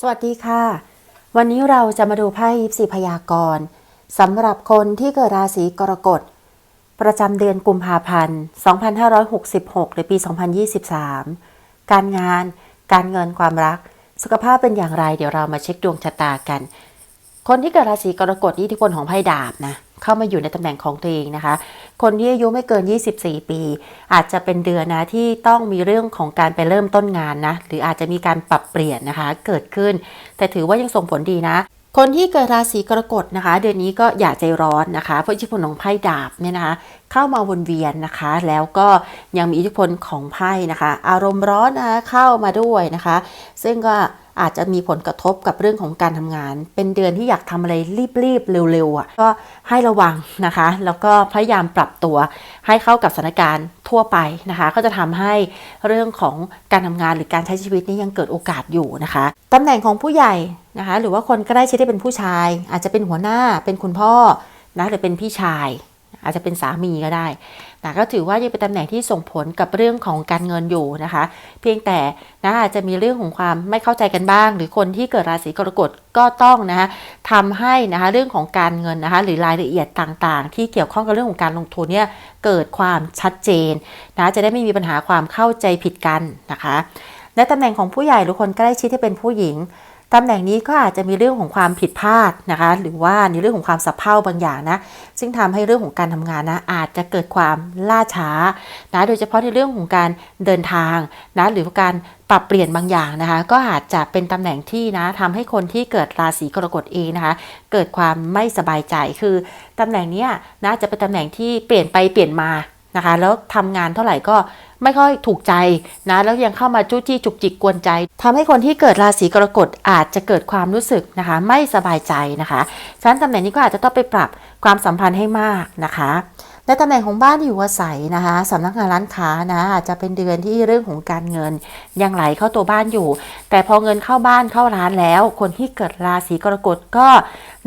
สวัสดีค่ะ วันนี้เราจะมาดูไพ่ยิปซีพยากรณ์สำหรับคนที่เกิดราศีกรกฎ ประจำเดือนกุมภาพันธ์ 2566 หรือปี 2023 การงาน การเงินความรัก สุขภาพเป็นอย่างไร เดี๋ยวเรามาเช็คดวงชะตากัน คนที่เกิดราศีกรกฎอิทธิพลของไพ่ดาบนะ เข้ามาอยู่ในตำแหน่งของตัวเองนะคะ คนที่อายุไม่เกิน 24 ปี อาจจะเป็นเดือนนะที่ต้องมีเรื่องของการไปเริ่มต้นงานนะ หรืออาจจะมีการปรับเปลี่ยนนะคะ เกิดขึ้น แต่ถือว่ายังส่งผลดีนะคนที่เกิดราศีกรกฎนะคะ เดือนนี้ก็อย่าใจร้อนนะคะเพราะอิทธิพลของไพ่ดาบเนี่ยนะคะ เข้ามาวนเวียนนะคะ แล้วก็ยังมีอิทธิพลของไพ่นะคะ อารมณ์ร้อนนะคะเข้ามาด้วยนะคะ ซึ่งก็อาจจะมีผลกระทบกับเรื่องของการทำงาน เป็นเดือนที่อยากทำอะไรรีบๆ เร็วๆอะก็ให้ระวังนะคะ แล้วก็พยายามปรับตัวให้เข้ากับสถานการณ์ทั่วไปนะคะ ก็จะทำให้เรื่องของการทำงานหรือการใช้ชีวิตนี้ยังเกิดโอกาสอยู่นะคะตำแหน่งของผู้ใหญ่นะคะ หรือว่าคนใกล้ชิดที่เป็นผู้ชาย อาจจะเป็นหัวหน้าเป็นคุณพ่อนะหรือเป็นพี่ชาย อาจจะเป็นสามีก็ได้แต่ก็ถือว่ายังเป็นตำแหน่งที่ส่งผลกับเรื่องของการเงินอยู่นะคะ เพียงแต่นะอาจจะมีเรื่องของความไม่เข้าใจกันบ้าง หรือคนที่เกิดราศีกรกฎก็ต้องนะคะทำให้นะคะเรื่องของการเงินนะคะหรือรายละเอียดต่างๆ ที่เกี่ยวข้องกับเรื่องของการลงทุนเนี่ยเกิดความชัดเจนนะจะได้ไม่มีปัญหาความเข้าใจผิดกันนะคะ และตำแหน่งของผู้ใหญ่หรือคนใกล้ชิดที่เป็นผู้หญิง ตำแหน่งนี้ก็อาจจะมีเรื่องของความผิดพลาดนะคะ หรือว่าในเรื่องของความสับเพร่าบางอย่างนะ ซึ่งทำให้เรื่องของการทำงานนะ อาจจะเกิดความล่าช้านะ โดยเฉพาะในเรื่องของการเดินทางนะ หรือการปรับเปลี่ยนบางอย่างนะคะ ก็อาจจะเป็นตำแหน่งที่นะทำให้คนที่เกิดราศีกรกฎเองนะคะ เกิดความไม่สบายใจคือตำแหน่งนี้นะจะเป็นตำแหน่งที่เปลี่ยนไปเปลี่ยนมานะคะ แล้วทำงานเท่าไหร่ก็ ไม่ค่อยถูกใจนะแล้วยังเข้ามาจู้จี้จุกจิกกวนใจทำให้คนที่เกิดราศีกรกฎอาจจะเกิดความรู้สึกนะคะ ไม่สบายใจนะคะฉะนั้นตำแหน่งนี้ก็อาจจะต้องไปปรับความสัมพันธ์ให้มากนะคะและตำแหน่งของบ้านอยู่อาศัยนะคะสำนักงานร้านค้านะอาจจะเป็นเดือนที่เรื่องของการเงินยังไหลเข้าตัวบ้านอยู่ แต่พอเงินเข้าบ้านเข้าร้านแล้ว คนที่เกิดราศีกรกฎก็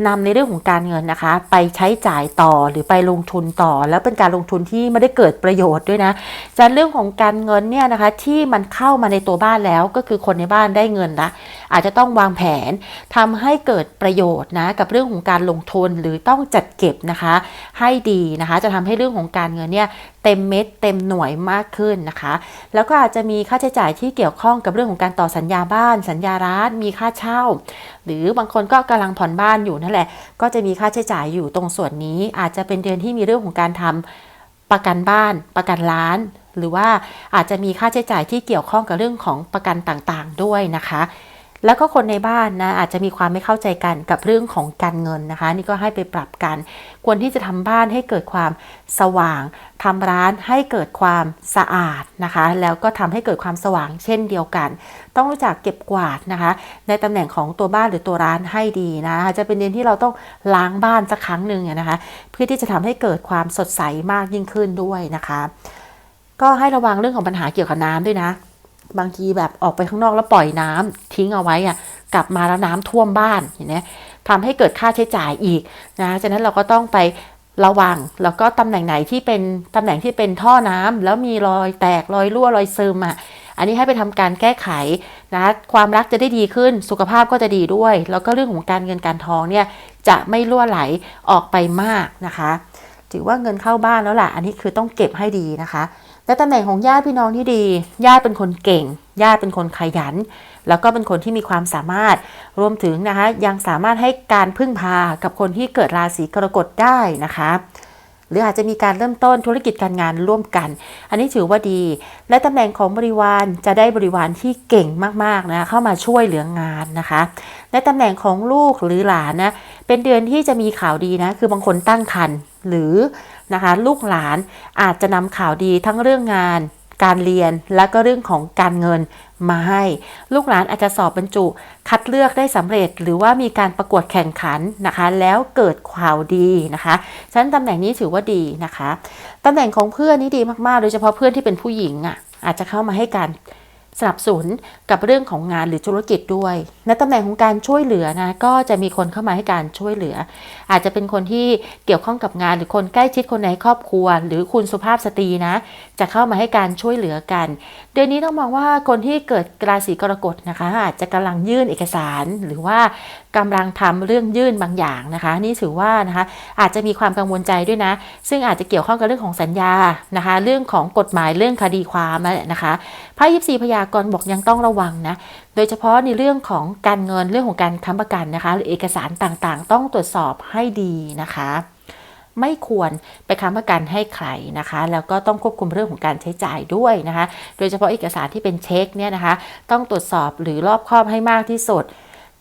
นำในเรื่องของการเงินนะคะ ไปใช้จ่ายต่อหรือไปลงทุนต่อ แล้วเป็นการลงทุนที่ไม่ได้เกิดประโยชน์ด้วยนะจากเรื่องของการเงินเนี่ยนะคะที่มันเข้ามาในตัวบ้านแล้วก็คือคนในบ้านได้เงินละอาจจะต้องวางแผนทำให้เกิดประโยชน์นะกับเรื่องของการลงทุนหรือต้องจัดเก็บนะคะ ให้ดีนะคะ จะทำให้เรื่องของการเงินเนี่ย เต็มเม็ดเต็มหน่วยมากขึ้นนะคะ แล้วก็อาจจะมีค่าใช้จ่ายที่เกี่ยวข้องกับเรื่องของการต่อสัญญาบ้าน สัญญาร้านมีค่าเช่า หรือบางคนก็กำลังผ่อนบ้านอยู่นั่นแหละ ก็จะมีค่าใช้จ่ายอยู่ตรงส่วนนี้ อาจจะเป็นเดือนที่มีเรื่องของการทำประกันบ้าน ประกันร้าน หรือว่าอาจจะมีค่าใช้จ่ายที่เกี่ยวข้องกับเรื่องของประกันต่างๆ ด้วยนะคะ แล้วก็คนในบ้านนะอาจจะมีความไม่เข้าใจกันกับเรื่องของการเงินนะคะ นี่ก็ให้ไปปรับกัน ควรที่จะทำบ้านให้เกิดความสว่างทำร้านให้เกิดความสะอาดนะคะ แล้วก็ทำให้เกิดความสว่างเช่นเดียวกัน ต้องรู้จักเก็บกวาดนะคะ ในตำแหน่งของตัวบ้านหรือตัวร้านให้ดีนะจะเป็นเดือนที่เราต้องล้างบ้านสักครั้งหนึ่งนะคะ เพื่อที่จะทำให้เกิดความสดใสมากยิ่งขึ้นด้วยนะคะ ก็ให้ระวังเรื่องของปัญหาเกี่ยวกับน้ำด้วยนะ บางทีแบบออกไปข้างนอกแล้วปล่อยน้ำทิ้งเอาไว้อะกลับมาแล้วน้ำท่วมบ้านเห็นไหมทำให้เกิดค่าใช้จ่ายอีกนะฉะนั้นเราก็ต้องไประวังแล้วก็ตำแหน่งไหนที่เป็นตำแหน่งที่เป็นท่อน้ำแล้วมีรอยแตกรอยรั่วรอยซึมอะอันนี้ให้ไปทำการแก้ไขนะความรักจะได้ดีขึ้นสุขภาพก็จะดีด้วย แล้วก็เรื่องของการเงินการทองเนี่ยจะไม่รั่วไหลออกไปมากนะคะ ถือว่าเงินเข้าบ้านแล้วล่ะ อันนี้คือต้องเก็บให้ดีนะคะ และตำแหน่งของญาติพี่น้องที่ดี ญาติเป็นคนเก่ง ญาติเป็นคนขยัน แล้วก็เป็นคนที่มีความสามารถ รวมถึงนะคะยังสามารถให้การพึ่งพากับคนที่เกิดราศีกรกฎได้นะคะหรืออาจจะมีการเริ่มต้นธุรกิจการงานร่วมกัน อันนี้ถือว่าดี และตำแหน่งของบริวารจะได้บริวารที่เก่งมากๆนะเข้ามาช่วยเหลืองานนะคะและตำแหน่งของลูกหรือหลานนะเป็นเดือนที่จะมีข่าวดีนะคือบางคนตั้งครรภ์หรือ นะคะ ลูกหลานอาจจะนำข่าวดีทั้งเรื่องงานการเรียนและก็เรื่องของการเงินมาให้ ลูกหลานอาจจะสอบบรรจุ คัดเลือกได้สำเร็จ หรือว่ามีการประกวดแข่งขันนะคะ แล้วเกิดข่าวดีนะคะฉะนั้นตำแหน่งนี้ถือว่าดีนะคะตำแหน่งของเพื่อนนี่ดีมากๆ โดยเฉพาะเพื่อนที่เป็นผู้หญิงอะอาจจะเข้ามาให้การ สนับสนุนกับเรื่องของงานหรือธุรกิจด้วย ในตำแหน่งของการช่วยเหลือนะก็จะมีคนเข้ามาให้การช่วยเหลือ อาจจะเป็นคนที่เกี่ยวข้องกับงานหรือคนใกล้ชิดคนในครอบครัว หรือคุณสุภาพสตรีนะ จะเข้ามาให้การช่วยเหลือกันเดือนนี้ต้องมองว่าคนที่เกิดราศีกรกฎนะคะอาจจะกำลังยื่นเอกสารหรือว่ากำลังทำเรื่องยื่นบางอย่างนะคะ นี่ถือว่านะคะอาจจะมีความกังวลใจด้วยนะ ซึ่งอาจจะเกี่ยวข้องกับเรื่องของสัญญานะคะ เรื่องของกฎหมายเรื่องคดีความนั่นแหละนะคะไพ่ยิปซีพยากรณ์บอกยังต้องระวังนะโดยเฉพาะในเรื่องของการเงินเรื่องของการค้ำประกันนะคะ หรือเอกสารต่างๆ ต้องตรวจสอบให้ดีนะคะ ไม่ควรไปค้ำประกันให้ใครนะคะ แล้วก็ต้องควบคุมเรื่องของการใช้จ่ายด้วยนะคะ โดยเฉพาะเอกสารที่เป็นเช็คเนี่ยนะคะ ต้องตรวจสอบหรือรอบคอบให้มากที่สุด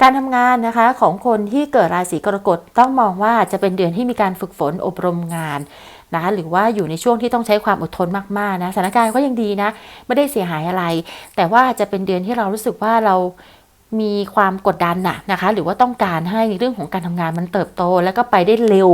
การทำงานนะคะของคนที่เกิดราศีกรกฎต้องมองว่าจะเป็นเดือนที่มีการฝึกฝนอบรมงานนะคะหรือว่าอยู่ในช่วงที่ต้องใช้ความอดทนมากๆนะสถานการณ์ก็ยังดีนะ ไม่ได้เสียหายอะไร แต่ว่าจะเป็นเดือนที่เรารู้สึกว่าเรา มีความกดดันน่ะนะคะ หรือว่าต้องการให้เรื่องของการทำงานมันเติบโต แล้วก็ไปได้เร็ว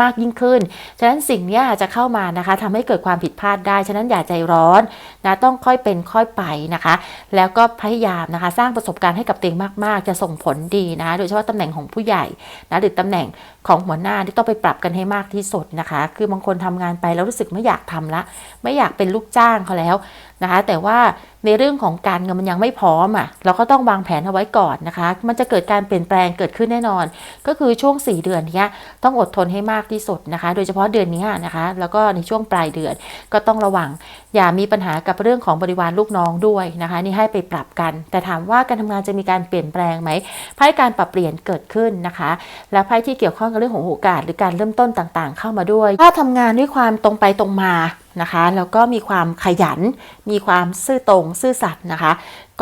มากยิ่งขึ้น ฉะนั้นสิ่งนี้อาจจะเข้ามานะคะทำให้เกิดความผิดพลาดได้ ฉะนั้นอย่าใจร้อนนะต้องค่อยเป็นค่อยไปนะคะ แล้วก็พยายามนะคะ สร้างประสบการณ์ให้กับตัวเองมากๆ จะส่งผลดีนะ โดยเฉพาะตำแหน่งของผู้ใหญ่นะหรือตำแหน่งของหัวหน้าที่ต้องไปปรับกันให้มากที่สุดนะคะ คือบางคนทำงานไปแล้วรู้สึกไม่อยากทำละ ไม่อยากเป็นลูกจ้างเขาแล้ว นะคะ แต่ว่าในเรื่องของการเงินมันยังไม่พร้อมอะเราก็ต้องวางแผนเอาไว้ก่อนนะคะ มันจะเกิดการเปลี่ยนแปลงเกิดขึ้นแน่นอน ก็คือช่วง 4 เดือนนี้ต้องอดทนให้มากที่สุดนะคะ โดยเฉพาะเดือนนี้นะคะ แล้วก็ในช่วงปลายเดือนก็ต้องระวัง อย่ามีปัญหากับเรื่องของบริวารลูกน้องด้วยนะคะ นี่ให้ไปปรับกัน แต่ถามว่าการทำงานจะมีการเปลี่ยนแปลงไหมไพ่การปรับเปลี่ยนเกิดขึ้นนะคะ และไพ่ที่เกี่ยวข้องกับเรื่องของโอกาส หรือการเริ่มต้นต่างๆ เข้ามาด้วย ถ้าทำงานด้วยความตรงไปตรงมา นะคะ แล้วก็มีความขยัน มีความซื่อตรงซื่อสัตย์นะคะ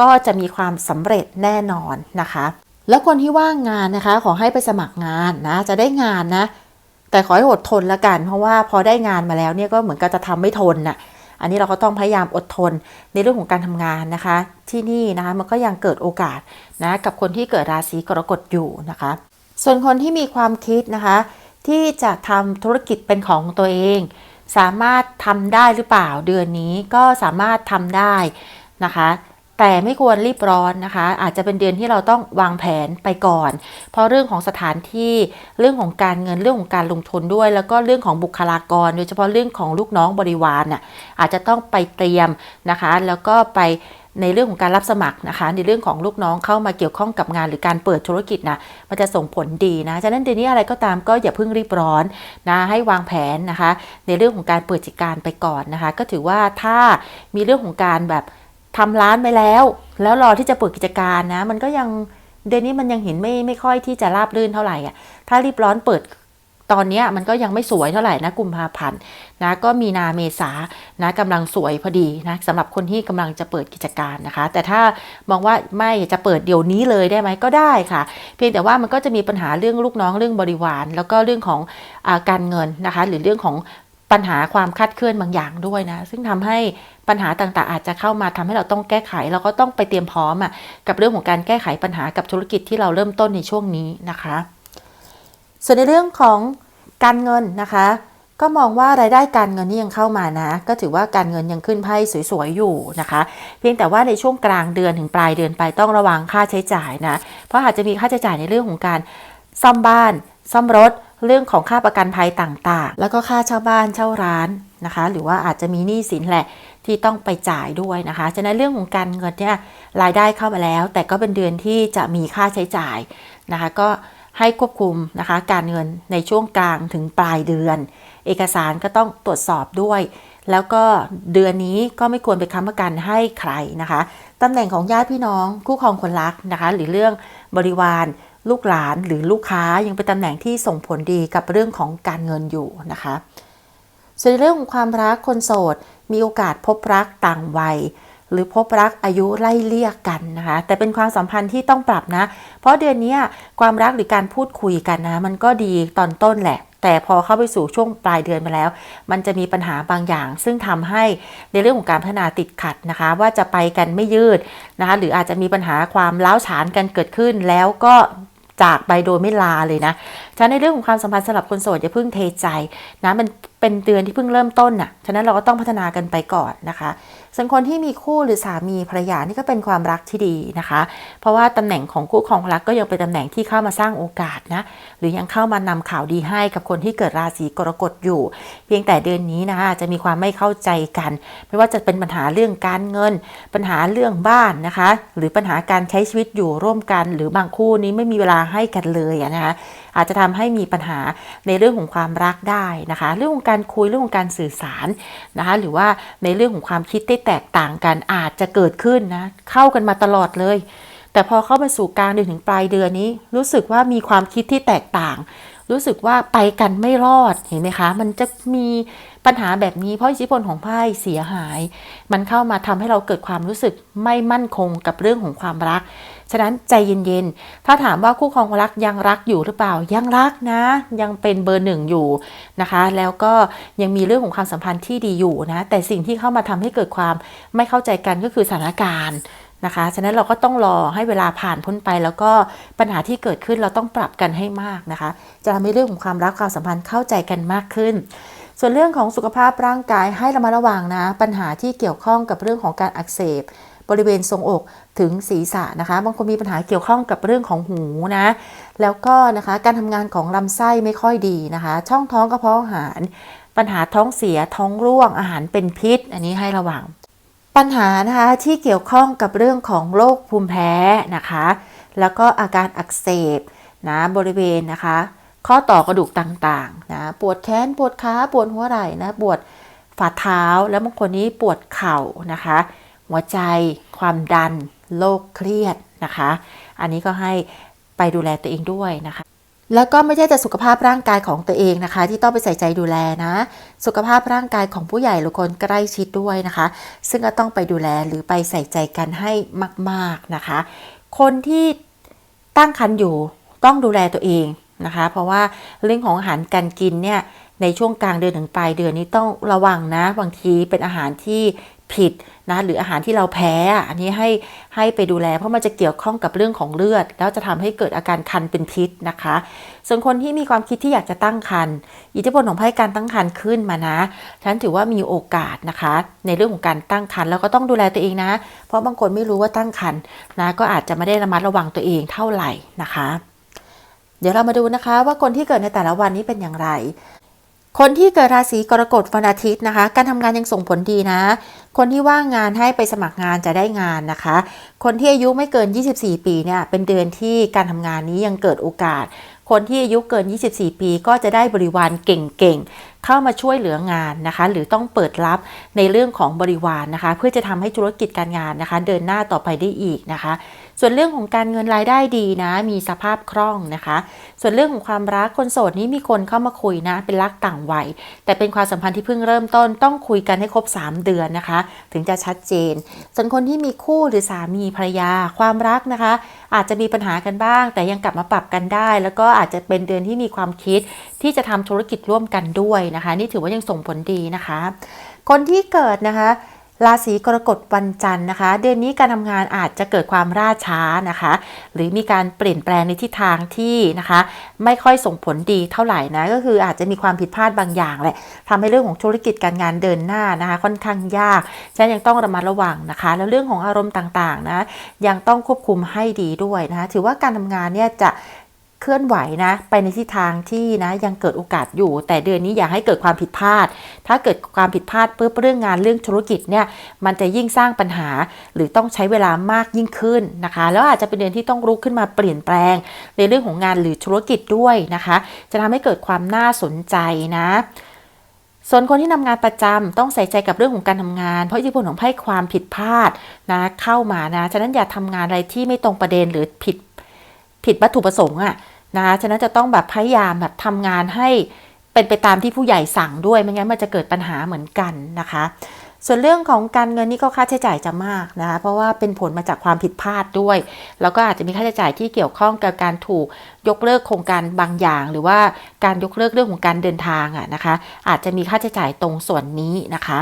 ก็จะมีความสำเร็จแน่นอนนะคะ แล้วคนที่ว่างงานนะคะ ขอให้ไปสมัครงานนะ จะได้งานนะ แต่ขอให้อดทนละกัน เพราะว่าพอได้งานมาแล้วเนี่ยก็เหมือนกับจะทำไม่ทนน่ะอันนี้เราก็ต้องพยายามอดทนในเรื่องของการทำงานนะคะ ที่นี่นะคะมันก็ยังเกิดโอกาสนะกับคนที่เกิดราศีกรกฎอยู่นะคะ ส่วนคนที่มีความคิดนะคะ ที่จะทำธุรกิจเป็นของตัวเอง สามารถทำได้หรือเปล่าเดือนนี้ก็สามารถทำได้นะคะ แต่ไม่ควรรีบร้อนนะคะ อาจจะเป็นเดือนที่เราต้องวางแผนไปก่อน เพราะเรื่องของสถานที่เรื่องของการเงินเรื่องของการลงทุนด้วย แล้วก็เรื่องของบุคลากร โดยเฉพาะเรื่องของลูกน้องบริวารน่ะอาจจะต้องไปเตรียมนะคะ แล้วก็ไป ในเรื่องของการรับสมัครนะคะ ในเรื่องของลูกน้องเข้ามาเกี่ยวข้องกับงานหรือการเปิดธุรกิจนะมันจะส่งผลดีนะฉะนั้นเดือนนี้อะไรก็ตามก็อย่าเพิ่งรีบร้อนนะให้วางแผนนะคะ ในเรื่องของการเปิดกิจการไปก่อนนะคะ ก็ถือว่าถ้ามีเรื่องของการแบบทำร้านไปแล้ว แล้วรอที่จะเปิดกิจการนะ มันก็ยังเดือนนี้มันยังเห็นไม่ไม่ค่อยที่จะราบรื่นเท่าไหร่อะถ้ารีบร้อนเปิด ตอนนี้มันก็ยังไม่สวยเท่าไหร่นะกุมภาพันธ์นะก็มีนาเมษานะกำลังสวยพอดีนะสำหรับคนที่กำลังจะเปิดกิจการนะคะ แต่ถ้ามองว่าไม่จะเปิดเดี๋ยวนี้เลยได้ไหมก็ได้ค่ะ เพียงแต่ว่ามันก็จะมีปัญหาเรื่องลูกน้องเรื่องบริวาร แล้วก็เรื่องของอการเงินนะคะ หรือเรื่องของปัญหาความคาดเคลื่อนบางอย่างด้วยนะ ซึ่งทำให้ปัญหาต่างๆ อาจจะเข้ามาทำให้เราต้องแก้ไข เราก็ต้องไปเตรียมพร้อมอะกับเรื่องของการแก้ไขปัญหากับธุรกิจที่เราเริ่มต้นในช่วงนี้นะคะ ส่วนในเรื่องของ การเงินนะคะ ก็มองว่ารายได้การเงินนี่ยังเข้ามานะ ก็ถือว่าการเงินยังขึ้นไพ่สวยๆอยู่นะคะ เพียงแต่ว่าในช่วงกลางเดือนถึงปลายเดือนไปต้องระวังค่าใช้จ่ายนะ เพราะอาจจะมีค่าใช้จ่ายในเรื่องของการซ่อมบ้าน ซ่อมรถ เรื่องของค่าประกันภัยต่างๆ แล้วก็ค่าเช่าบ้านเช่าร้านนะคะ หรือว่าอาจจะมีหนี้สินแหละที่ต้องไปจ่ายด้วยนะคะ ฉะนั้นเรื่องของการเงินเนี่ยรายได้เข้ามาแล้ว แต่ก็เป็นเดือนที่จะมีค่าใช้จ่ายนะคะ ก็ ให้ควบคุมนะคะการเงินในช่วงกลางถึงปลายเดือน เอกสารก็ต้องตรวจสอบด้วย แล้วก็เดือนนี้ก็ไม่ควรไปค้ำประกันให้ใครนะคะตำแหน่งของญาติพี่น้องคู่ครองคนรักนะคะหรือเรื่องบริวารลูกหลานหรือลูกค้ายังเป็นตำแหน่งที่ส่งผลดีกับเรื่องของการเงินอยู่นะคะส่วนเรื่องของความรักคนโสด มีโอกาสพบรักต่างวัย หรือพบรักอายุไล่เลี่ยกันนะคะ แต่เป็นความสัมพันธ์ที่ต้องปรับนะ เพราะเดือนนี้ความรักหรือการพูดคุยกันนะ มันก็ดีตอนต้นแหละ แต่พอเข้าไปสู่ช่วงปลายเดือนมาแล้ว มันจะมีปัญหาบางอย่าง ซึ่งทำให้ในเรื่องของการพัฒนาติดขัดนะคะ ว่าจะไปกันไม่ยืดนะคะหรืออาจจะมีปัญหาความล้าวฉานกันเกิดขึ้นแล้วก็จากไปโดยไม่ลาเลยนะฉะนั้นในเรื่องของความสัมพันธ์สำหรับคนโสดอย่าเพิ่งเทใจนะมันเป็นเดือนที่เพิ่งเริ่มต้นน่ะฉะนั้นเราก็ต้องพัฒนากันไปก่อนนะคะส่วนคนที่มีคู่หรือสามีภรรยานี่ก็เป็นความรักที่ดีนะคะ เพราะว่าตำแหน่งของคู่ครองรักก็ยังเป็นตำแหน่งที่เข้ามาสร้างโอกาสนะหรือยังเข้ามานำข่าวดีให้กับคนที่เกิดราศีกรกฎอยู่ เพียงแต่เดือนนี้นะคะจะมีความไม่เข้าใจกัน ไม่ว่าจะเป็นปัญหาเรื่องการเงิน ปัญหาเรื่องบ้านนะคะ หรือปัญหาการใช้ชีวิตอยู่ร่วมกัน หรือบางคู่นี้ไม่มีเวลาให้กันเลยนะคะ อาจจะทำให้มีปัญหาในเรื่องของความรักได้นะคะ เรื่องของการคุยเรื่องของการสื่อสารนะคะหรือว่าในเรื่องของความคิดที่แตกต่างกันอาจจะเกิดขึ้นนะเข้ากันมาตลอดเลย แต่พอเข้ามาสู่กลางเดือนถึงปลายเดือนนี้ รู้สึกว่ามีความคิดที่แตกต่าง รู้สึกว่าไปกันไม่รอดเห็นไหมคะ มันจะมีปัญหาแบบนี้เพราะอิทธิพลของไพ่เสียหาย มันเข้ามาทำให้เราเกิดความรู้สึกไม่มั่นคงกับเรื่องของความรัก ฉะนั้นใจเย็นๆ ถ้าถามว่าคู่ครองรักยังรักอยู่หรือเปล่า ยังรักนะ ยังเป็นเบอร์หนึ่งอยู่นะคะ แล้วก็ยังมีเรื่องของความสัมพันธ์ที่ดีอยู่นะ แต่สิ่งที่เข้ามาทำให้เกิดความไม่เข้าใจกันก็คือสถานการณ์นะคะ ฉะนั้นเราก็ต้องรอให้เวลาผ่านพ้นไป แล้วก็ปัญหาที่เกิดขึ้นเราต้องปรับกันให้มากนะคะ จะทำให้เรื่องของความรักความสัมพันธ์เข้าใจกันมากขึ้น ส่วนเรื่องของสุขภาพร่างกายให้ระมัดระวังนะ ปัญหาที่เกี่ยวข้องกับเรื่องของการอักเสบบริเวณทรงอก ถึงศีรษะนะคะ บางคนมีปัญหาเกี่ยวข้องกับเรื่องของหูนะ แล้วก็นะคะการทำงานของลำไส้ไม่ค่อยดีนะคะ ช่องท้องกระเพาะอาหาร ปัญหาท้องเสียท้องร่วงอาหารเป็นพิษ อันนี้ให้ระวัง ปัญหานะคะที่เกี่ยวข้องกับเรื่องของโรคภูมิแพ้นะคะ แล้วก็อาการอักเสบนะบริเวณนะคะ ข้อต่อกระดูกต่างๆนะปวดแขนปวดขาปวดหัวไหล่นะปวดฝ่าเท้าแล้วบางคนนี้ปวดเข่านะคะ หัวใจความดัน โรคเครียดนะคะ อันนี้ก็ให้ไปดูแลตัวเองด้วยนะคะ แล้วก็ไม่ใช่แต่สุขภาพร่างกายของตัวเองนะคะ ที่ต้องไปใส่ใจดูแลนะ สุขภาพร่างกายของผู้ใหญ่หรือคนใกล้ชิดด้วยนะคะ ซึ่งก็ต้องไปดูแลหรือไปใส่ใจกันให้มาก ๆนะคะ คนที่ตั้งครรภ์อยู่ต้องดูแลตัวเองนะคะ เพราะว่าเรื่องของอาหารการกินเนี่ยในช่วงกลางเดือนถึงปลายเดือนนี้ต้องระวังนะ บางทีเป็นอาหารที่ ผิดนะหรืออาหารที่เราแพ้อันนี้ให้ให้ไปดูแล เพราะมันจะเกี่ยวข้องกับเรื่องของเลือด แล้วจะทำให้เกิดอาการคันเป็นพิษนะคะ ส่วนคนที่มีความคิดที่อยากจะตั้งครรภ์อิทธิพลของไพ่การตั้งครรภ์ขึ้นมานะฉันถือว่ามีโอกาสนะคะ ในเรื่องของการตั้งครรภ์แล้วก็ต้องดูแลตัวเองนะ เพราะบางคนไม่รู้ว่าตั้งครรภ์นะก็อาจจะไม่ได้ระมัดระวังตัวเองเท่าไหร่นะคะ เดี๋ยวเรามาดูนะคะว่าคนที่เกิดในแต่ละวันนี้เป็นอย่างไร คนที่เกิดราศีกรกฎวันอาทิตย์นะคะ การทำงานยังส่งผลดีนะ คนที่ว่างงานให้ไปสมัครงานจะได้งานนะคะ คนที่อายุไม่เกิน 24 ปีเนี่ยเป็นเดือนที่การทำงานนี้ยังเกิดโอกาส คนที่อายุเกิน 24 ปีก็จะได้บริวารเก่งๆ เข้ามาช่วยเหลืองานนะคะ หรือต้องเปิดรับในเรื่องของบริวารนะคะ เพื่อจะทำให้ธุรกิจการงานนะคะ เดินหน้าต่อไปได้อีกนะคะส่วนเรื่องของการเงินรายได้ดีนะ มีสภาพคล่องนะคะ ส่วนเรื่องของความรักคนโสดนี้มีคนเข้ามาคุยนะ เป็นรักต่างวัย แต่เป็นความสัมพันธ์ที่เพิ่งเริ่มต้น ต้องคุยกันให้ครบ 3 เดือนนะคะ ถึงจะชัดเจน ส่วนคนที่มีคู่หรือสามีภรรยาความรักนะคะ อาจจะมีปัญหากันบ้าง แต่ยังกลับมาปรับกันได้ แล้วก็อาจจะเป็นเดือนที่มีความคิด ที่จะทำธุรกิจร่วมกันด้วยนะคะ นี่ถือว่ายังส่งผลดีนะคะ คนที่เกิดนะคะ ราศีกรกฎวันจันทร์นะคะ เดือนนี้การทำงานอาจจะเกิดความล่าช้านะคะ หรือมีการเปลี่ยนแปลงในทิศทางที่นะคะ ไม่ค่อยส่งผลดีเท่าไหร่นะก็คืออาจจะมีความผิดพลาดบางอย่างแหละทำให้เรื่องของธุรกิจการงานเดินหน้านะคะ ค่อนข้างยากฉะนั้นยังต้องระมัดระวังนะคะ แล้วเรื่องของอารมณ์ต่างๆนะยังต้องควบคุมให้ดีด้วยนะคะถือว่าการทำงานเนี่ยจะ เคลื่อนไหวนะ ไปในทิศทางที่นะยังเกิดโอกาสอยู่ แต่เดือนนี้อย่าให้เกิดความผิดพลาด ถ้าเกิดความผิดพลาดปุ๊บเรื่องงานเรื่องธุรกิจเนี่ยมันจะยิ่งสร้างปัญหา หรือต้องใช้เวลามากยิ่งขึ้นนะคะ แล้วอาจจะเป็นเดือนที่ต้องรุกขึ้นมาเปลี่ยนแปลง ในเรื่องของงานหรือธุรกิจด้วยนะคะ จะทำให้เกิดความน่าสนใจนะส่วนคนที่ทำงานประจำต้องใส่ใจกับเรื่องของการทำงาน เพราะอิทธิพลของไพ่ความผิดพลาดนะเข้ามานะ ฉะนั้นอย่าทำงานอะไรที่ไม่ตรงประเด็นหรือผิดผิดวัตถุประสงค์อะ นะคะฉะนั้นจะต้องแบบพยายามแบบทำงานให้เป็นไปตามที่ผู้ใหญ่สั่งด้วยไม่งั้นมันจะเกิดปัญหาเหมือนกันนะคะ ส่วนเรื่องของการเงินนี่ก็ค่าใช้จ่ายจะมากนะคะเพราะว่าเป็นผลมาจากความผิดพลาดด้วย แล้วก็อาจจะมีค่าใช้จ่ายที่เกี่ยวข้องกับการถูกยกเลิกโครงการบางอย่าง หรือว่าการยกเลิกเรื่องของการเดินทางอะนะคะ อาจจะมีค่าใช้จ่ายตรงส่วนนี้นะคะ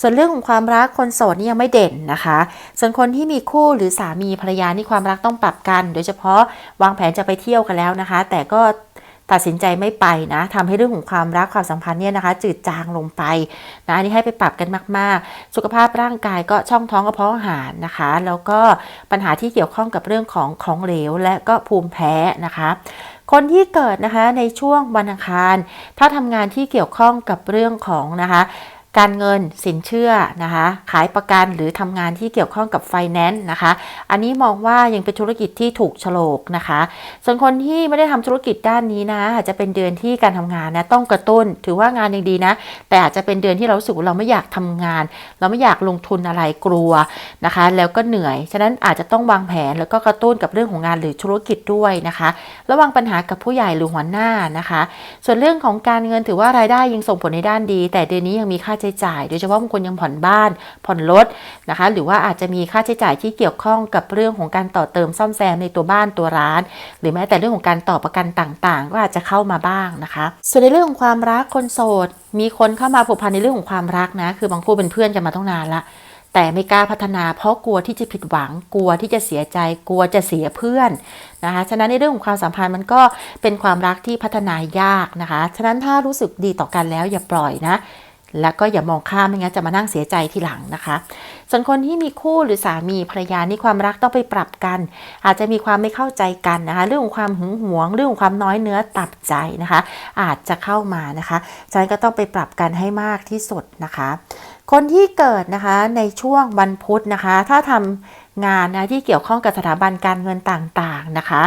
ส่วนเรื่องของความรักคนโสดนี่ยังไม่เด่นนะคะ ส่วนคนที่มีคู่หรือสามีภรรยานี่ความรักต้องปรับกัน โดยเฉพาะวางแผนจะไปเที่ยวกันแล้วนะคะ แต่ก็ ตัดสินใจไม่ไปนะทำให้เรื่องของความรักความสัมพันธ์เนี่ยนะคะ จืดจางลงไปนะอันนี้ให้ไปปรับกันมาก ๆ สุขภาพร่างกายก็ช่องท้องกระเพาะอาหารนะคะ แล้วก็ปัญหาที่เกี่ยวข้องกับเรื่องของของเหลวและก็ภูมิแพ้นะคะคนที่เกิดนะคะในช่วงวันอังคาร ถ้าทำงานที่เกี่ยวข้องกับเรื่องของนะคะ การเงินสินเชื่อนะคะ ขายประกันหรือทำงานที่เกี่ยวข้องกับไฟแนนซ์นะคะ อันนี้มองว่ายังเป็นธุรกิจที่ถูกโฉลกนะคะ ส่วนคนที่ไม่ได้ทำธุรกิจด้านนี้นะอาจจะเป็นเดือนที่การทำงานนะต้องกระตุ้น ถือว่างานยังดีนะ แต่อาจจะเป็นเดือนที่เรารู้สึกเราไม่อยากทำงาน เราไม่อยากลงทุนอะไรกลัวนะคะ แล้วก็เหนื่อย ฉะนั้นอาจจะต้องวางแผนแล้วก็กระตุ้นกับเรื่องของงานหรือธุรกิจด้วยนะคะ ระวังปัญหากับผู้ใหญ่หรือหัวหน้านะคะ ส่วนเรื่องของการเงินถือว่ารายได้ยังส่งผลในด้านดี แต่เดือนนี้ยังมีค่าใช้จ่าย โดยเฉพาะบางคนยังผ่อนบ้าน ผ่อนรถนะคะ หรือว่าอาจจะมีค่าใช้จ่ายที่เกี่ยวข้องกับเรื่องของการต่อเติมซ่อมแซมในตัวบ้านตัวร้าน หรือแม้แต่เรื่องของการต่อประกันต่างๆ ก็อาจจะเข้ามาบ้างนะคะ ส่วนในเรื่องของความรักคนโสด มีคนเข้ามาผูกพันในเรื่องของความรักนะ คือบางคู่เป็นเพื่อนกันมาตั้งนานละแต่ไม่กล้าพัฒนาเพราะกลัวที่จะผิดหวัง กลัวที่จะเสียใจ กลัวจะเสียเพื่อนนะคะ ฉะนั้นในเรื่องของความสัมพันธ์มันก็เป็นความรักที่พัฒนายากนะคะ ฉะนั้นถ้ารู้สึกดีต่อกันแล้วอย่าปล่อยนะ แล้วก็อย่ามองข้ามไม่งั้นจะมานั่งเสียใจทีหลังนะคะ ส่วนคนที่มีคู่หรือสามีภรรยานี่ความรักต้องไปปรับกัน อาจจะมีความไม่เข้าใจกันนะคะ เรื่องของความหึงหวง เรื่องของความน้อยเนื้อตับใจนะคะ อาจจะเข้ามานะคะฉะนั้นก็ต้องไปปรับกันให้มากที่สุดนะคะ คนที่เกิดนะคะในช่วงวันพุธนะคะ ถ้าทำ งานนะที่เกี่ยวข้องกับสถาบันการเงินต่างๆนะคะ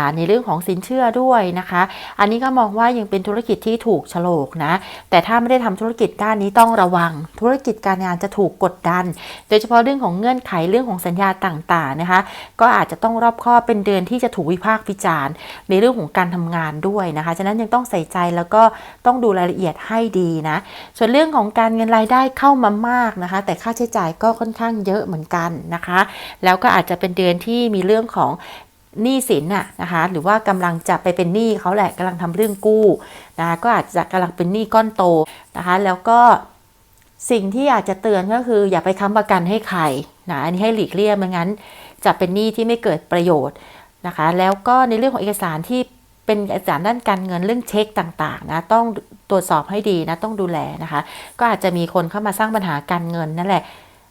ะในเรื่องของสินเชื่อด้วยนะคะ อันนี้ก็มองว่ายังเป็นธุรกิจที่ถูกโฉลกนะ แต่ถ้าไม่ได้ทำธุรกิจด้านนี้ต้องระวัง ธุรกิจการงานจะถูกกดดัน โดยเฉพาะเรื่องของเงื่อนไขเรื่องของสัญญาต่างๆนะคะ ก็อาจจะต้องรอบคอบเป็นเดือนที่จะถูกวิพากษ์วิจารณ์ ในเรื่องของการทำงานด้วยนะคะ ฉะนั้นยังต้องใส่ใจแล้วก็ต้องดูรายละเอียดให้ดีนะ ส่วนเรื่องของการเงินรายได้เข้ามามากนะคะ แต่ค่าใช้จ่ายก็ค่อนข้างเยอะเหมือนกันนะคะแล้วก็อาจจะเป็นเดือนที่มีเรื่องของหนี้สินน่ะนะคะ หรือว่ากำลังจะไปเป็นหนี้เขาแหละกำลังทำเรื่องกู้นะคะก็อาจจะกำลังเป็นหนี้ก้อนโตนะคะ แล้วก็สิ่งที่อาจจะเตือนก็คือ อย่าไปค้ำประกันให้ใครนะอันนี้ให้หลีกเลี่ยงไม่งั้น จะเป็นหนี้ที่ไม่เกิดประโยชน์นะคะ แล้วก็ในเรื่องของเอกสารที่เป็นเอกสารด้านการเงินเรื่องเช็คต่างๆนะต้องตรวจสอบให้ดีนะต้องดูแลนะคะ ก็อาจจะมีคนเข้ามาสร้างปัญหาการเงินนั่นแหละ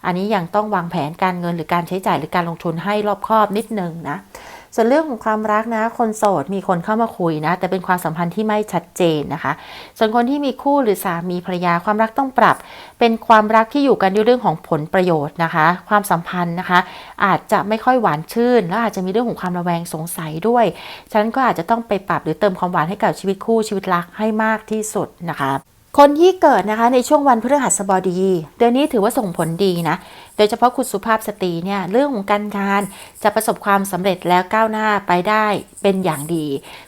อันนี้ยังต้องวางแผนการเงินหรือการใช้จ่ายหรือการลงทุนให้รอบคอบนิดนึงนะส่วนเรื่องของความรักนะ คนโสดมีคนเข้ามาคุยนะ แต่เป็นความสัมพันธ์ที่ไม่ชัดเจนนะคะ ส่วนคนที่มีคู่หรือสามีภรรยาความรักต้องปรับ เป็นความรักที่อยู่กันด้วยเรื่องของผลประโยชน์นะคะ ความสัมพันธ์นะคะ อาจจะไม่ค่อยหวานชื่น แล้วอาจจะมีเรื่องของความระแวงสงสัยด้วยฉะนั้นก็อาจจะต้องไปปรับหรือเติมความหวานให้กับชีวิตคู่ชีวิตรักให้มากที่สุดนะคะ คนที่เกิดนะคะในช่วงวันพฤหัสบดี เดือนนี้ถือว่าส่งผลดีนะ โดยเฉพาะคุณสุภาพสตรีเนี่ยเรื่องของการงานจะประสบความสำเร็จแล้วก้าวหน้าไปได้เป็นอย่างดี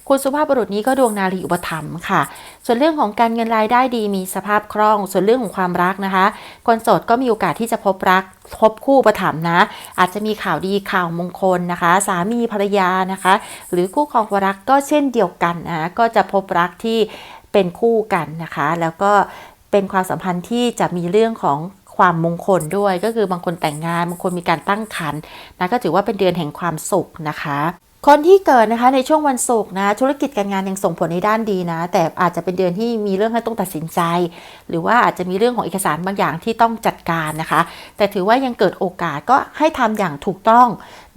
คุณสุภาพบุรุษนี้ก็ดวงนารีอุปถัมภ์ค่ะ ส่วนเรื่องของการเงินรายได้ดีมีสภาพคล่อง ส่วนเรื่องของความรักนะคะ คนโสดก็มีโอกาสที่จะพบรักพบคู่ประถมนะ อาจจะมีข่าวดีข่าวมงคลนะคะ สามีภรรยานะคะ หรือคู่ครองรักก็เช่นเดียวกันนะก็จะพบรักที่ เป็นคู่กันนะคะ แล้วก็เป็นความสัมพันธ์ที่จะมีเรื่องของความมงคลด้วยก็คือบางคนแต่งงานบางคนมีการตั้งครรภ์นะก็ถือว่าเป็นเดือนแห่งความสุขนะคะ คนที่เกิดนะคะในช่วงวันศุกร์นะธุรกิจการงานยังส่งผลในด้านดีนะ แต่อาจจะเป็นเดือนที่มีเรื่องให้ต้องตัดสินใจ หรือว่าอาจจะมีเรื่องของเอกสารบางอย่างที่ต้องจัดการนะคะ แต่ถือว่ายังเกิดโอกาสก็ให้ทำอย่างถูกต้อง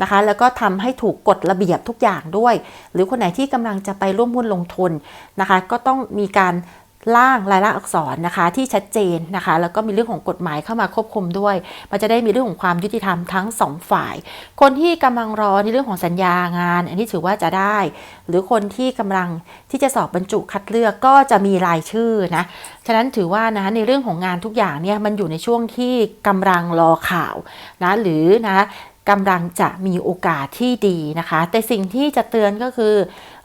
นะคะ แล้วก็ทำให้ถูกกฎระเบียบทุกอย่างด้วย หรือคนไหนที่กำลังจะไปร่วมหุ้นลงทุนนะคะ ก็ต้องมีการร่างรายลักษณ์อักษรนะคะที่ชัดเจนนะคะ แล้วก็มีเรื่องของกฎหมายเข้ามาควบคุมด้วย มันจะได้มีเรื่องของความยุติธรรมทั้งสองฝ่าย คนที่กำลังรอในเรื่องของสัญญางาน อันนี้ถือว่าจะได้ หรือคนที่กำลังที่จะสอบบรรจุคัดเลือกก็จะมีรายชื่อนะฉะนั้นถือว่านะในเรื่องของงานทุกอย่างเนี่ยมันอยู่ในช่วงที่กำลังรอข่าวนะหรือนะ กำลังจะมีโอกาสที่ดีนะคะ แต่สิ่งที่จะเตือนก็คือ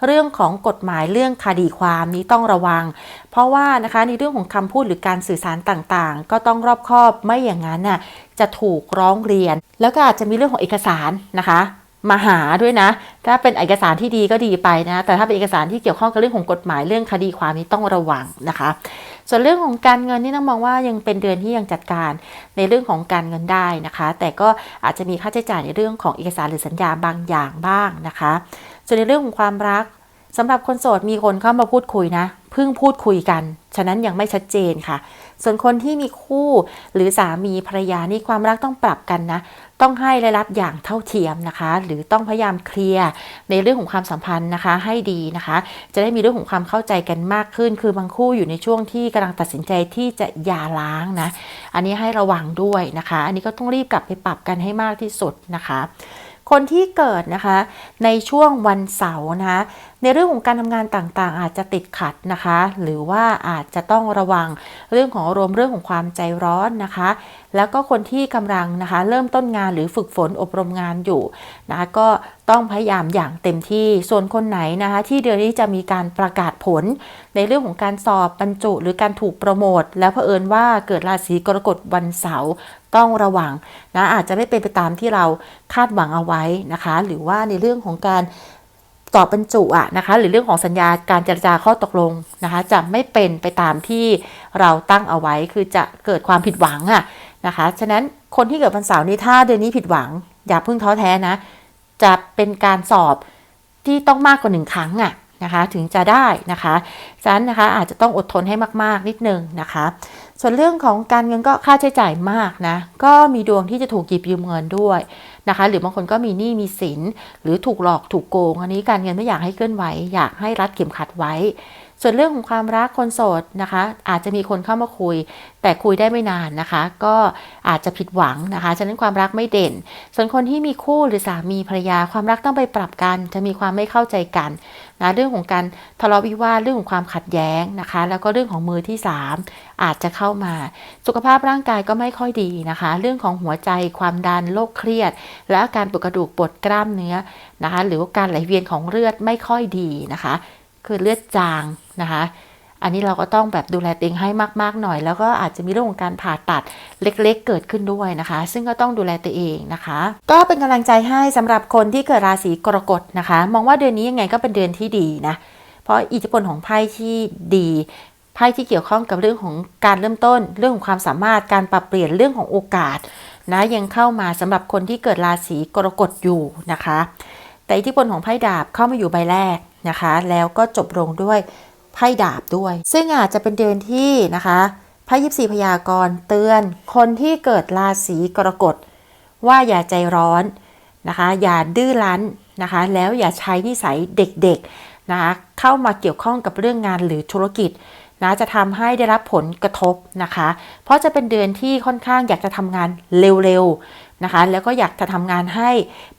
เรื่องของกฎหมายเรื่องคดีความนี้ต้องระวัง เพราะว่านะคะในเรื่องของคำพูดหรือการสื่อสารต่างๆ ก็ต้องรอบคอบไม่อย่างนั้นน่ะจะถูกร้องเรียน แล้วก็อาจจะมีเรื่องของเอกสารนะคะมาหาด้วยนะ ถ้าเป็นเอกสารที่ดีก็ดีไปนะ แต่ถ้าเป็นเอกสารที่เกี่ยวข้องกับเรื่องของกฎหมายเรื่องคดีความนี้ต้องระวังนะคะ ส่วนเรื่องของการเงินนี่ต้องมองว่ายังเป็นเดือนที่ยังจัดการในเรื่องของการเงินได้นะคะ แต่ก็อาจจะมีค่าใช้จ่ายในเรื่องของเอกสารหรือสัญญาบางอย่างบ้างนะคะ ส่วนในเรื่องของความรักสำหรับคนโสดมีคนเข้ามาพูดคุยนะเพิ่งพูดคุยกัน ฉะนั้นยังไม่ชัดเจนค่ะ ส่วนคนที่มีคู่หรือสามีภรรยานี่ความรักต้องปรับกันนะ ต้องให้และรับอย่างเท่าเทียมนะคะ หรือต้องพยายามเคลียร์ในเรื่องของความสัมพันธ์นะคะ ให้ดีนะคะ จะได้มีเรื่องของความเข้าใจกันมากขึ้น คือบางคู่อยู่ในช่วงที่กำลังตัดสินใจที่จะหย่าร้างนะ อันนี้ให้ระวังด้วยนะคะ อันนี้ก็ต้องรีบกลับไปปรับกันให้มากที่สุดนะคะ คนที่เกิดนะคะในช่วงวันเสาร์นะคะ ในเรื่องของการทำงานต่างๆ อาจจะติดขัดนะคะ หรือว่าอาจจะต้องระวังเรื่องของอารมณ์เรื่องของความใจร้อนนะคะ แล้วก็คนที่กำลังนะคะเริ่มต้นงานหรือฝึกฝนอบรมงานอยู่นะคะก็ต้องพยายามอย่างเต็มที่ส่วนคนไหนนะคะที่เดือนนี้จะมีการประกาศผล ในเรื่องของการสอบบรรจุ หรือการถูกโปรโมทแล้วเผอิญว่าเกิดราศีกรกฎวันเสาร์ต้องระวังนะอาจจะไม่เป็นไปตามที่เราคาดหวังเอาไว้นะคะ หรือว่าในเรื่องของการ ตอบบรรจุอะนะคะ หรือเรื่องของสัญญาการเจรจาข้อตกลงนะคะ จะไม่เป็นไปตามที่เราตั้งเอาไว้คือจะเกิดความผิดหวังอะนะคะ ฉะนั้นคนที่เกิดวันเสาร์นี้ถ้าเดือนนี้ผิดหวัง อย่าเพิ่งท้อแท้นะ จะเป็นการสอบที่ต้องมากกว่าหนึ่งครั้งอะนะคะถึงจะได้นะคะฉะนั้นนะคะอาจจะต้องอดทนให้มาก ๆ นิดนึงนะคะ ส่วนเรื่องของการเงินก็ค่าใช้จ่ายมากนะ ก็มีดวงที่จะถูกหยิบยืมเงินด้วยนะคะ หรือบางคนก็มีหนี้มีสินหรือถูกหลอกถูกโกง อันนี้การเงินไม่อยากให้เคลื่อนไหวอยากให้รัดเข็มขัดไว้ ส่วนเรื่องของความรักคนโสดนะคะ อาจจะมีคนเข้ามาคุย แต่คุยได้ไม่นานนะคะ ก็อาจจะผิดหวังนะคะ ฉะนั้นความรักไม่เด่น ส่วนคนที่มีคู่หรือสามีภรรยาความรักต้องไปปรับกัน จะมีความไม่เข้าใจกันนะเรื่องของการทะเลาะวิวาทเรื่องของความขัดแย้งนะคะ แล้วก็เรื่องของมือที่ 3 อาจจะเข้ามา สุขภาพร่างกายก็ไม่ค่อยดีนะคะ เรื่องของหัวใจความดันโรคเครียด และอาการปวดกระดูกปวดกล้ามเนื้อนะคะ หรือว่าการไหลเวียนของเลือดไม่ค่อยดีนะคะ คือเลือดจางนะคะ อันนี้เราก็ต้องแบบดูแลตัวเองให้มาก ๆ หน่อย แล้วก็อาจจะมีเรื่องของการผ่าตัดเล็ก ๆ เกิดขึ้นด้วยนะคะ ซึ่งก็ต้องดูแลตัวเองนะคะ ก็เป็นกำลังใจให้สำหรับคนที่เกิดราศีกรกฎนะคะ มองว่าเดือนนี้ยังไงก็เป็นเดือนที่ดีนะ เพราะอิทธิพลของไพ่ที่ดีไพ่ที่เกี่ยวข้องกับเรื่องของการเริ่มต้น เรื่องของความสามารถการปรับเปลี่ยนเรื่องของโอกาสนะยังเข้ามาสำหรับคนที่เกิดราศีกรกฎอยู่นะคะ แต่อิทธิพลของไพ่ดาบเข้ามาอยู่ใบแรก นะคะ แล้วก็จบลงด้วยไพ่ดาบด้วย ซึ่งอาจจะเป็นเดือนที่นะคะไพ่ยิบสี่พยากรณ์เตือน คนที่เกิดราศีกรกฎว่าอย่าใจร้อนนะคะ อย่าดื้อรั้นนะคะ แล้วอย่าใช้นิสัยเด็กๆนะคะเข้ามาเกี่ยวข้องกับเรื่องงานหรือธุรกิจนะจะทำให้ได้รับผลกระทบนะคะ เพราะจะเป็นเดือนที่ค่อนข้างอยากจะทำงานเร็วๆ นะคะ แล้วก็อยากจะทำงานให้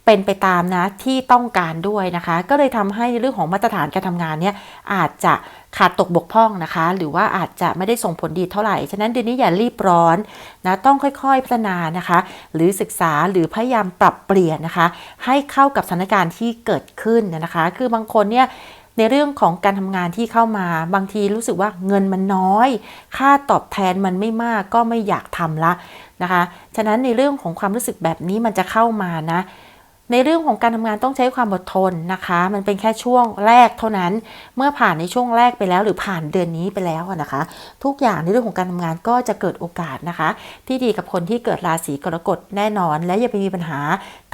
เป็นไปตามนะที่ต้องการด้วยนะคะ ก็เลยทำให้ในเรื่องของมาตรฐานการทำงานเนี่ยอาจจะขาดตกบกพร่องนะคะ หรือว่าอาจจะไม่ได้ส่งผลดีเท่าไหร่ ฉะนั้นเดือนนี้อย่ารีบร้อนนะต้องค่อยๆพัฒนานะคะ หรือศึกษาหรือพยายามปรับเปลี่ยนนะคะ ให้เข้ากับสถานการณ์ที่เกิดขึ้นนะคะ คือบางคนเนี่ย ในเรื่องของการทำงานที่เข้ามาบางทีรู้สึกว่าเงินมันน้อย ค่าตอบแทนมันไม่มากก็ไม่อยากทำละนะคะ ฉะนั้นในเรื่องของความรู้สึกแบบนี้มันจะเข้ามานะในเรื่องของการทำงานต้องใช้ความอดทนนะคะ มันเป็นแค่ช่วงแรกเท่านั้น เมื่อผ่านในช่วงแรกไปแล้ว หรือผ่านเดือนนี้ไปแล้วนะคะ ทุกอย่างในเรื่องของการทำงานก็จะเกิดโอกาสนะคะ ที่ดีกับคนที่เกิดราศีกรกฎแน่นอน และอย่าไปมีปัญหา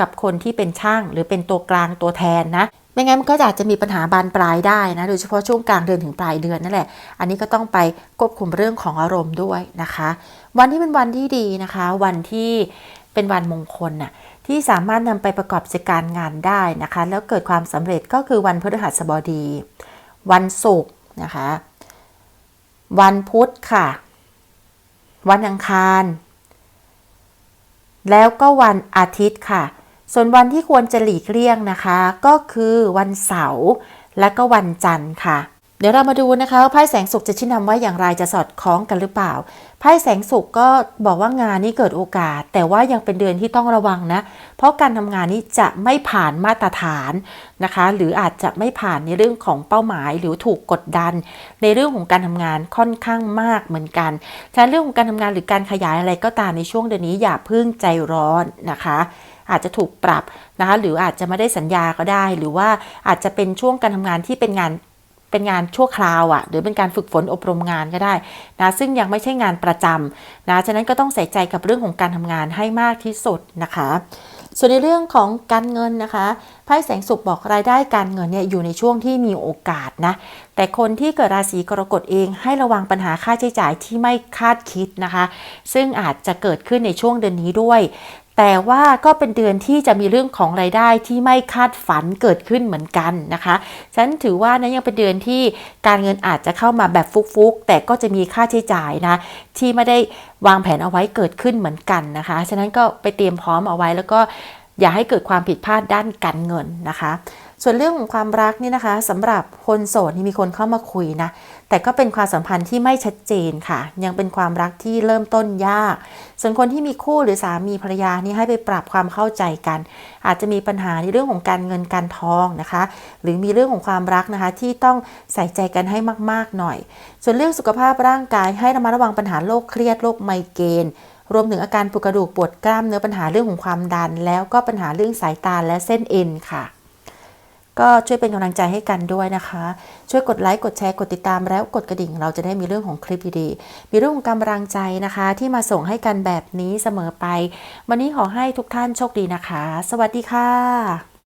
กับคนที่เป็นช่าง หรือเป็นตัวกลางตัวแทนนะ ไม่งั้นมันก็อาจจะมีปัญหาบานปลายได้นะ โดยเฉพาะช่วงกลางเดือนถึงปลายเดือนนั่นแหละ อันนี้ก็ต้องไปควบคุมเรื่องของอารมณ์ด้วยนะคะ วันที่เป็นวันที่ดีนะคะ วันที่เป็นวันมงคลน่ะที่สามารถนำไปประกอบกิจการงานได้นะคะ แล้วเกิดความสำเร็จก็คือวันพฤหัสบดี วันศุกร์นะคะ วันพุธค่ะ วันอังคาร แล้วก็วันอาทิตย์ค่ะ ส่วนวันที่ควรจะหลีกเลี่ยงนะคะ ก็คือวันเสาร์และก็วันจันทร์ค่ะ เดี๋ยวเรามาดูนะคะไพ่แสงสุขจะชี้นำว่าอย่างไรจะสอดคล้องกันหรือเปล่าไพ่แสงสุขก็บอกว่างานนี้เกิดโอกาส แต่ว่ายังเป็นเดือนที่ต้องระวังนะ เพราะการทำงานนี้จะไม่ผ่านมาตรฐานนะคะ หรืออาจจะไม่ผ่านในเรื่องของเป้าหมาย หรือถูกกดดัน ในเรื่องของการทำงานค่อนข้างมากเหมือนกันฉะนั้นเรื่องของการทำงานหรือการขยายอะไรก็ตามในช่วงเดือนนี้อย่าเพิ่งใจร้อนนะคะ อาจจะถูกปรับนะคะหรืออาจจะไม่ได้สัญญาก็ได้ หรือว่าอาจจะเป็นช่วงการทำงานที่เป็นงานเป็นงานชั่วคราวอะ่ะหรือเป็นการฝึกฝนอบรมงานก็ได้นะซึ่งยังไม่ใช่งานประจำนะฉะนั้นก็ต้องใส่ใจกับเรื่องของการทำงานให้มากที่สุดนะคะ ส่วนในเรื่องของการเงินนะคะไพ่แสงสุขบอกรายได้การเงินเนี่ยอยู่ในช่วงที่มีโอกาสนะแต่คนที่เกิดราศีกรกฎเองให้ระวังปัญหาค่าใช้จ่ายที่ไม่คาดคิดนะคะ ซึ่งอาจจะเกิดขึ้นในช่วงเดือนนี้ด้วย แต่ว่าก็เป็นเดือนที่จะมีเรื่องของรายได้ที่ไม่คาดฝันเกิดขึ้นเหมือนกันนะคะฉันถือว่านะยังเป็นเดือนที่การเงินอาจจะเข้ามาแบบฟุกๆ แต่ก็จะมีค่าใช้จ่ายนะที่ไม่ได้วางแผนเอาไว้เกิดขึ้นเหมือนกันนะคะ ฉะนั้นก็ไปเตรียมพร้อมเอาไว้แล้วก็อย่าให้เกิดความผิดพลาดด้านการเงินนะคะ ส่วนเรื่องของความรักนี่นะคะสำหรับคนโสดนี่มีคนเข้ามาคุยนะ แต่ก็เป็นความสัมพันธ์ที่ไม่ชัดเจนค่ะ ยังเป็นความรักที่เริ่มต้นยาก ส่วนคนที่มีคู่หรือสามีภรรยานี่ให้ไปปรับความเข้าใจกัน อาจจะมีปัญหาในเรื่องของการเงินการทองนะคะ หรือมีเรื่องของความรักนะคะที่ต้องใส่ใจกันให้มาก ๆหน่อย ส่วนเรื่องสุขภาพร่างกายให้ระมัดระวังปัญหาโรคเครียดโรคไมเกรนรวมถึงอาการปวดกระดูกปวดกล้ามเนื้อปัญหาเรื่องของความดัน แล้วก็ปัญหาเรื่องสายตาและเส้นเอ็นค่ะ ก็ช่วยเป็นกำลังใจให้กันด้วยนะคะ ช่วยกดไลค์กดแชร์กดติดตามแล้วกดกระดิ่ง เราจะได้มีเรื่องของคลิปดีๆมีเรื่องของกำลังใจนะคะ ที่มาส่งให้กันแบบนี้เสมอไป วันนี้ขอให้ทุกท่านโชคดีนะคะ สวัสดีค่ะ